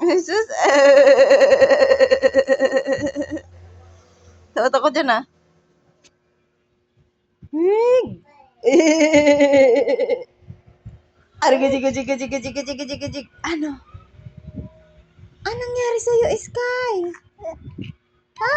Sus. Takot ako dyan ah. Ano gajig gajig gajig gajig gajig gajig gajig. Ano? Anong nangyari sa'yo, Sky? Ha?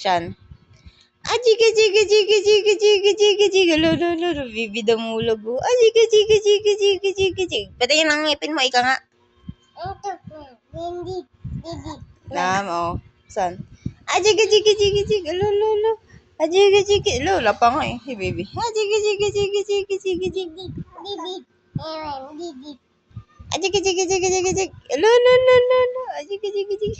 Chan. Aji keji keji keji keji keji keji keji lo lo lo lo bibi dah mula gu. Aji keji keji keji keji keji ji ke ji ke ji. Betanya nang ngepin mai kanga. Nam san. Aji keji keji keji lo lo lo. Aji keji ke lo lapang ay, hi bibi. Aji keji keji keji keji keji bibi. bibi. Aji keji keji keji keji. Lo lo lo lo lo. Aji keji keji.